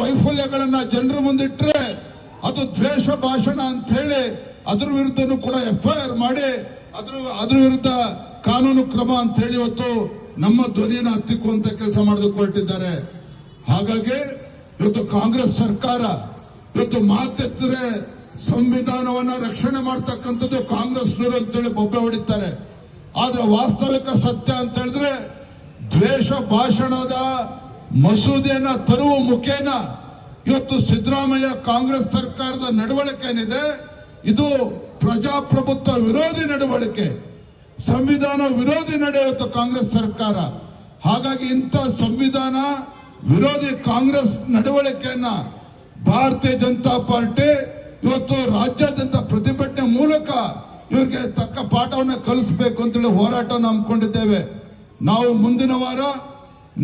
ವೈಫಲ್ಯಗಳನ್ನ ಜನರ ಮುಂದಿಟ್ರೆ ಅದು ದ್ವೇಷ, ಭಾಷಣ ಅಂತ ಹೇಳಿ ಅದ್ರ ವಿರುದ್ಧನೂ ಕೂಡ ಎಫ್ಐಆರ್ ಮಾಡಿ, ಅದ್ರ ಅದ್ರ ವಿರುದ್ಧ ಕಾನೂನು ಕ್ರಮ ಅಂತ ಹೇಳಿ ಇವತ್ತು ನಮ್ಮ ಧ್ವನಿಯನ್ನು ಹತ್ತಿಕ್ಕುವಂತ ಕೆಲಸ ಮಾಡೋದಕ್ಕೆ ಹೊರಟಿದ್ದಾರೆ ಹಾಗಾಗಿ ಇವತ್ತು ಕಾಂಗ್ರೆಸ್ ಸರ್ಕಾರ ಇವತ್ತು ಮಾತೆತ್ತರೆ ಸಂವಿಧಾನವನ್ನ ರಕ್ಷಣೆ ಮಾಡ್ತಕ್ಕಂಥದ್ದು ಕಾಂಗ್ರೆಸ್ ಅಂತೇಳಿ ಬೊಬ್ಬೆ ಹೊಡಿತಾರೆ. ಆದ್ರೆ ವಾಸ್ತವಿಕ ಸತ್ಯ ಅಂತ ಹೇಳಿದ್ರೆ ದ್ವೇಷ, ಭಾಷಣದ ಮಸೂದೆಯನ್ನ ತರುವ ಮುಖೇನ ಇವತ್ತು ಸಿದ್ದರಾಮಯ್ಯ ಕಾಂಗ್ರೆಸ್ ಸರ್ಕಾರದ ನಡವಳಿಕೆ ಏನಿದೆ? ಇದು ಪ್ರಜಾಪ್ರಭುತ್ವ ವಿರೋಧಿ ನಡವಳಿಕೆ. ಸಂವಿಧಾನ ವಿರೋಧಿ ನಡೆಯುತ್ತೆ ಕಾಂಗ್ರೆಸ್ ಸರ್ಕಾರ. ಹಾಗಾಗಿ ಇಂಥ ಸಂವಿಧಾನ ವಿರೋಧಿ ಕಾಂಗ್ರೆಸ್ ನಡವಳಿಕೆಯನ್ನ ಭಾರತೀಯ ಜನತಾ ಪಾರ್ಟಿ ಇವತ್ತು ರಾಜ್ಯಾದ್ಯಂತ ಪ್ರತಿಭಟನೆ ಮೂಲಕ ಇವರಿಗೆ ತಕ್ಕ ಪಾಠವನ್ನು ಕಲಿಸಬೇಕು ಅಂತೇಳಿ ಹೋರಾಟ ಹಮ್ಮಿಕೊಂಡಿದ್ದೇವೆ. ನಾವು ಮುಂದಿನ ವಾರ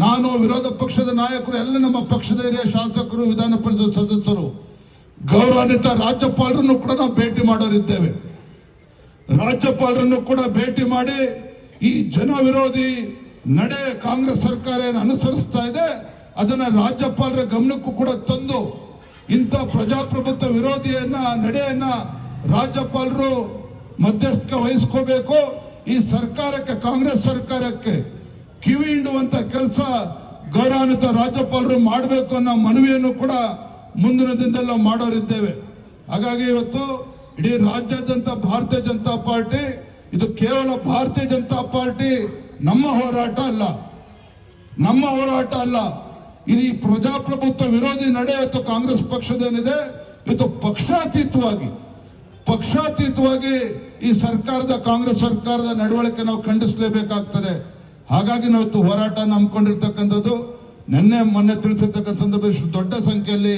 ನಾನು ವಿರೋಧ ಪಕ್ಷದ ನಾಯಕರು, ಎಲ್ಲ ನಮ್ಮ ಪಕ್ಷದ ಹಿರಿಯ ಶಾಸಕರು, ವಿಧಾನ ಪರಿಷತ್ ಸದಸ್ಯರು, ಗೌರವಾನ್ವಿತ ರಾಜ್ಯಪಾಲರನ್ನು ಕೂಡ ನಾವು ಭೇಟಿ ಮಾಡೋರಿದ್ದೇವೆ. ರಾಜ್ಯಪಾಲರನ್ನು ಕೂಡ ಭೇಟಿ ಮಾಡಿ ಈ ಜನ ವಿರೋಧಿ ನಡೆ ಕಾಂಗ್ರೆಸ್ ಸರ್ಕಾರ ಏನು ಅನುಸರಿಸ್ತಾ ಇದೆ, ಅದನ್ನ ರಾಜ್ಯಪಾಲರ ಗಮನಕ್ಕೂ ಕೂಡ ತಂದು ಇಂಥ ಪ್ರಜಾಪ್ರಭುತ್ವ ವಿರೋಧಿಯನ್ನ, ನಡೆಯನ್ನ ರಾಜ್ಯಪಾಲರು ಮಧ್ಯಸ್ಥಿಕೆ ವಹಿಸ್ಕೋಬೇಕು. ಈ ಸರ್ಕಾರಕ್ಕೆ, ಕಾಂಗ್ರೆಸ್ ಸರ್ಕಾರಕ್ಕೆ ಕಿವಿ ಹಿಂಡುವಂತ ಕೆಲಸ ಗೌರವಾನ್ವಿತ ರಾಜ್ಯಪಾಲರು ಮಾಡಬೇಕು ಅನ್ನೋ ಮನವಿಯನ್ನು ಕೂಡ ಮುಂದಿನ ದಿನದಲ್ಲಿ ಮಾಡೋರಿದ್ದೇವೆ. ಹಾಗಾಗಿ ಇವತ್ತು ಇಡೀ ರಾಜ್ಯಾದ್ಯಂತ ಭಾರತೀಯ ಜನತಾ ಪಾರ್ಟಿ, ಇದು ಕೇವಲ ಭಾರತೀಯ ಜನತಾ ಪಾರ್ಟಿ ನಮ್ಮ ಹೋರಾಟ ಅಲ್ಲ. ನಮ್ಮ ಹೋರಾಟ ಅಲ್ಲ. ಇದು ಈ ಪ್ರಜಾಪ್ರಭುತ್ವ ವಿರೋಧಿ ನಡೆ ಇವತ್ತು ಕಾಂಗ್ರೆಸ್ ಪಕ್ಷದೇನಿದೆ ಇವತ್ತು ಪಕ್ಷಾತೀತವಾಗಿ ಪಕ್ಷಾತೀತವಾಗಿ ಈ ಸರ್ಕಾರದ, ಕಾಂಗ್ರೆಸ್ ಸರ್ಕಾರದ ನಡವಳಿಕೆ ನಾವು ಖಂಡಿಸಲೇಬೇಕಾಗ್ತದೆ. ಹಾಗಾಗಿ ನಾವು ಹೋರಾಟ ನಂಬ್ಕೊಂಡಿರ್ತಕ್ಕಂಥದ್ದು, ನಿನ್ನೆ ಮೊನ್ನೆ ತಿಳಿಸಿರ್ತಕ್ಕಂಥ ಸಂದರ್ಭದಲ್ಲಿ ದೊಡ್ಡ ಸಂಖ್ಯೆಯಲ್ಲಿ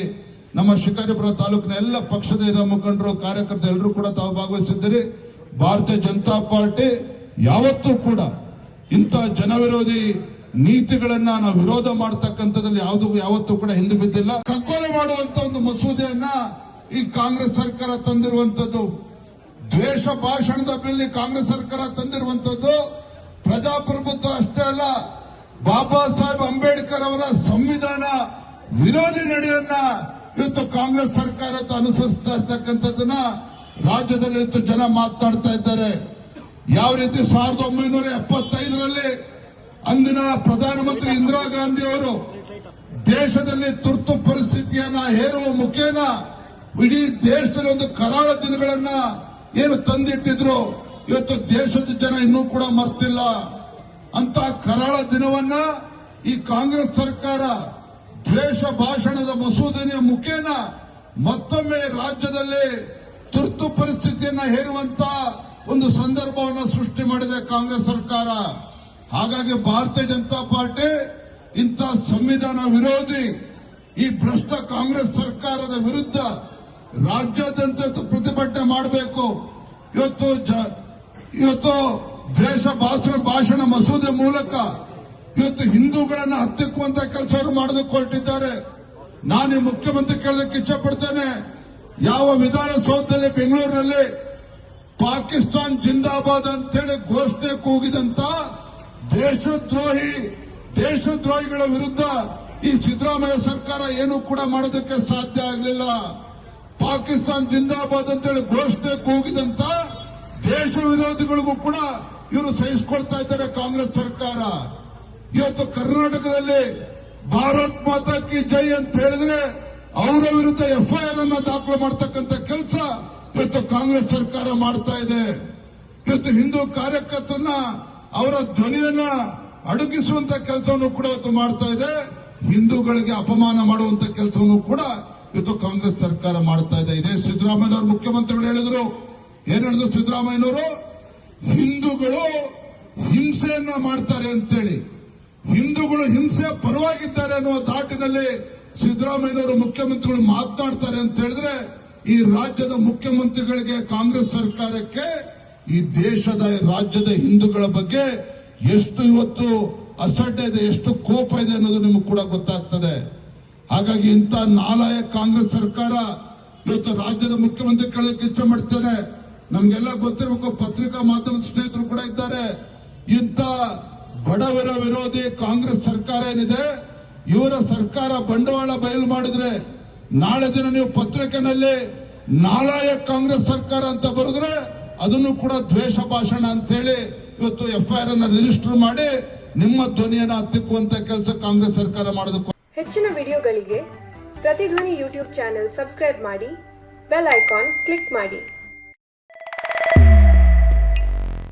ನಮ್ಮ ಶಿಕಾರಿಪುರ ತಾಲೂಕಿನ ಎಲ್ಲ ಪಕ್ಷದ ಹಿರಿಯ ಮುಖಂಡರು, ಕಾರ್ಯಕರ್ತರು ಎಲ್ಲರೂ ಕೂಡ ತಾವು ಭಾಗವಹಿಸಿದ್ದೀರಿ. ಭಾರತೀಯ ಜನತಾ ಪಾರ್ಟಿ ಯಾವತ್ತೂ ಕೂಡ ಇಂಥ ಜನವಿರೋಧಿ ನೀತಿಗಳನ್ನ ನಾವು ವಿರೋಧ ಮಾಡತಕ್ಕಂಥದ್ರಲ್ಲಿ ಯಾವುದು ಯಾವತ್ತೂ ಕೂಡ ಹಿಂದೆ ಬಿದ್ದಿಲ್ಲ. ಕಗ್ಗೊಲೆ ಮಾಡುವಂತ ಒಂದು ಮಸೂದೆಯನ್ನ ಈ ಕಾಂಗ್ರೆಸ್ ಸರ್ಕಾರ ತಂದಿರುವಂತದ್ದು ದ್ವೇಷ ಭಾಷಣದ ಬಿಲ್ ಕಾಂಗ್ರೆಸ್ ಸರ್ಕಾರ ತಂದಿರುವಂತದ್ದು ಪ್ರಜಾಪ್ರಭುತ್ವ ಅಷ್ಟೇ ಅಲ್ಲ, ಬಾಬಾ ಸಾಹೇಬ್ ಅಂಬೇಡ್ಕರ್ ಅವರ ಸಂವಿಧಾನ ವಿರೋಧಿ ನಡೆಯನ್ನ ಇವತ್ತು ಕಾಂಗ್ರೆಸ್ ಸರ್ಕಾರ ಅನುಸರಿಸ್ತಾ ಇರ್ತಕ್ಕಂಥದ್ದನ್ನ ರಾಜ್ಯದಲ್ಲಿ ಇವತ್ತು ಜನ ಮಾತಾಡ್ತಾ ಇದ್ದಾರೆ. ಯಾವ ರೀತಿ ಸಾವಿರದ ಒಂಬೈನೂರ ಎಪ್ಪತ್ತೈದರಲ್ಲಿ ಅಂದಿನ ಪ್ರಧಾನಮಂತ್ರಿ ಇಂದಿರಾ ಗಾಂಧಿ ಅವರು ದೇಶದಲ್ಲಿ ತುರ್ತು ಪರಿಸ್ಥಿತಿಯನ್ನ ಹೇರುವ ಮುಖೇನ ಇಡೀ ದೇಶದಲ್ಲಿ ಒಂದು ಕರಾಳ ದಿನಗಳನ್ನ ಏನು ತಂದಿಟ್ಟಿದ್ರು ಇವತ್ತು ದೇಶದ ಜನ ಇನ್ನೂ ಕೂಡ ಮರ್ತಿಲ್ಲ. ಅಂತ ಕರಾಳ ದಿನವನ್ನ ಈ ಕಾಂಗ್ರೆಸ್ ಸರ್ಕಾರ ದ್ವೇಷ ಭಾಷಣದ ಮಸೂದನೆಯ ಮುಖೇನ ಮತ್ತೊಮ್ಮೆ ರಾಜ್ಯದಲ್ಲಿ ತುರ್ತು ಪರಿಸ್ಥಿತಿಯನ್ನ ಹೇರುವಂತ ಒಂದು ಸಂದರ್ಭವನ್ನು ಸೃಷ್ಟಿ ಮಾಡಿದೆ ಕಾಂಗ್ರೆಸ್ ಸರ್ಕಾರ. ಹಾಗಾಗಿ ಭಾರತೀಯ ಜನತಾ ಪಾರ್ಟಿ ಇಂಥ ಸಂವಿಧಾನ ವಿರೋಧಿ ಈ ಭ್ರಷ್ಟ ಕಾಂಗ್ರೆಸ್ ಸರ್ಕಾರದ ವಿರುದ್ಧ ರಾಜ್ಯಾದ್ಯಂತ ಪ್ರತಿಭಟನೆ ಮಾಡಬೇಕು. ಇವತ್ತು ಇವತ್ತು ದ್ವೇಷ ಭಾಷಣ ಭಾಷಣ ಮಸೂದೆ ಮೂಲಕ ಇವತ್ತು ಹಿಂದೂಗಳನ್ನ ಹತ್ತಿಕ್ಕುವಂತ ಕೆಲಸವನ್ನು ಮಾಡೋದಕ್ಕೆ ಹೊರಟಿದ್ದಾರೆ. ನಾನು ಈ ಮುಖ್ಯಮಂತ್ರಿ ಕೇಳೋದಕ್ಕೆ ಇಚ್ಛಪಡ್ತೇನೆ. ಯಾವ ವಿಧಾನಸೌಧದಲ್ಲಿ, ಬೆಂಗಳೂರಿನಲ್ಲಿ ಪಾಕಿಸ್ತಾನ್ ಜಿಂದಾಬಾದ್ ಅಂತೇಳಿ ಘೋಷಣೆ ಕೂಗಿದಂತ ದೇಶದ್ರೋಹಿ, ದೇಶದ್ರೋಹಿಗಳ ವಿರುದ್ಧ ಈ ಸಿದ್ದರಾಮಯ್ಯ ಸರ್ಕಾರ ಏನು ಕೂಡ ಮಾಡೋದಕ್ಕೆ ಸಾಧ್ಯ ಆಗಲಿಲ್ಲ. ಪಾಕಿಸ್ತಾನ್ ಜಿಂದಾಬಾದ್ ಅಂತೇಳಿ ಘೋಷಣೆ ಕೂಗಿದಂತ ದೇಶ ವಿರೋಧಿಗಳಿಗೂ ಕೂಡ ಇವರು ಸಹಿಸಿಕೊಳ್ತಾ ಇದ್ದಾರೆ ಕಾಂಗ್ರೆಸ್ ಸರ್ಕಾರ. ಇವತ್ತು ಕರ್ನಾಟಕದಲ್ಲಿ ಭಾರತ್ ಮಾತಾ ಕಿ ಜೈ ಅಂತ ಹೇಳಿದ್ರೆ ಅವರ ವಿರುದ್ಧ ಎಫ್ಐಆರ್ ಅನ್ನ ದಾಖಲು ಮಾಡತಕ್ಕಂತ ಕೆಲಸ ಇವತ್ತು ಕಾಂಗ್ರೆಸ್ ಸರ್ಕಾರ ಮಾಡ್ತಾ ಇದೆ. ಇವತ್ತು ಹಿಂದೂ ಕಾರ್ಯಕರ್ತರನ್ನ, ಅವರ ಧ್ವನಿಯನ್ನ ಅಡಗಿಸುವಂತ ಕೆಲಸವನ್ನು ಕೂಡ ಇವತ್ತು ಮಾಡ್ತಾ ಇದೆ. ಹಿಂದೂಗಳಿಗೆ ಅಪಮಾನ ಮಾಡುವಂತ ಕೆಲಸವನ್ನು ಕೂಡ ಇವತ್ತು ಕಾಂಗ್ರೆಸ್ ಸರ್ಕಾರ ಮಾಡ್ತಾ ಇದೆ. ಇದೇ ಸಿದ್ದರಾಮಯ್ಯನವರು ಮುಖ್ಯಮಂತ್ರಿಗಳು ಹೇಳಿದ್ರು. ಏನ್ ಹೇಳಿದ್ರು ಸಿದ್ದರಾಮಯ್ಯನವರು ಹಿಂದೂಗಳು ಹಿಂಸೆಯನ್ನ ಮಾಡ್ತಾರೆ ಅಂತೇಳಿ. ಹಿಂದೂಗಳು ಹಿಂಸೆ ಪರವಾಗಿದ್ದಾರೆ ಅನ್ನುವ ದಾಟಿನಲ್ಲಿ ಸಿದ್ದರಾಮಯ್ಯನವರು ಮುಖ್ಯಮಂತ್ರಿಗಳು ಮಾತನಾಡ್ತಾರೆ ಅಂತ ಹೇಳಿದ್ರೆ ಈ ರಾಜ್ಯದ ಮುಖ್ಯಮಂತ್ರಿಗಳಿಗೆ ಕಾಂಗ್ರೆಸ್ ಸರ್ಕಾರಕ್ಕೆ, ಈ ದೇಶದ ರಾಜ್ಯದ ಹಿಂದೂಗಳ ಬಗ್ಗೆ ಎಷ್ಟು ಇವತ್ತು ಅಸಡ್ಡೆ ಇದೆ, ಎಷ್ಟು ಕೋಪ ಇದೆ ಅನ್ನೋದು ನಿಮಗೆ ಕೂಡ ಗೊತ್ತಾಗ್ತದೆ. ಹಾಗಾಗಿ ಇಂಥ ನಾಲಾಯ ಕಾಂಗ್ರೆಸ್ ಸರ್ಕಾರ ಇವತ್ತು ರಾಜ್ಯದ ಮುಖ್ಯಮಂತ್ರಿಗಳಿಗೆ ಕಿಚ್ಚ ಮಾಡ್ತೇನೆ. ನಮ್ಗೆಲ್ಲ ಗೊತ್ತಿರಬೇಕು, ಪತ್ರಿಕಾ ಮಾಧ್ಯಮದ ಸ್ನೇಹಿತರು ಕೂಡ ಇದ್ದಾರೆ. ಇಂಥ ಬಡವರ ವಿರೋಧಿ ಕಾಂಗ್ರೆಸ್ ಸರ್ಕಾರ ಏನಿದೆ? ಇವರ ಸರ್ಕಾರ ಬಂಡವಾಳ ಬಯಲು ಮಾಡಿದ್ರೆ ನಾಳೆ ದಿನ ನೀವು ಪತ್ರಿಕೆನಲ್ಲಿ ನಾಳಾಯ ಕಾಂಗ್ರೆಸ್ ಸರ್ಕಾರ ಅಂತ ಬರೆದ್ರೆ ಅದನ್ನು ಕೂಡ ದ್ವೇಷ ಭಾಷಣ ಅಂತ ಹೇಳಿ ಇವತ್ತು ಎಫ್ಐಆರ್ ಅನ್ನ ರಿಜಿಸ್ಟರ್ ಮಾಡಿ ನಿಮ್ಮ ಧ್ವನಿಯನ್ನು ಹತ್ತಿಕ್ಕುವಂತ ಕೆಲಸ ಕಾಂಗ್ರೆಸ್ ಸರ್ಕಾರ ಮಾಡೋದಕ್ಕೆ ಹೆಚ್ಚಿನ ವಿಡಿಯೋಗಳಿಗೆ ಪ್ರತಿಧ್ವನಿ ಯೂಟ್ಯೂಬ್ ಚಾನೆಲ್ ಸಬ್ಸ್ಕ್ರೈಬ್ ಮಾಡಿ, ಬೆಲ್ ಐಕಾನ್ ಕ್ಲಿಕ್ ಮಾಡಿ.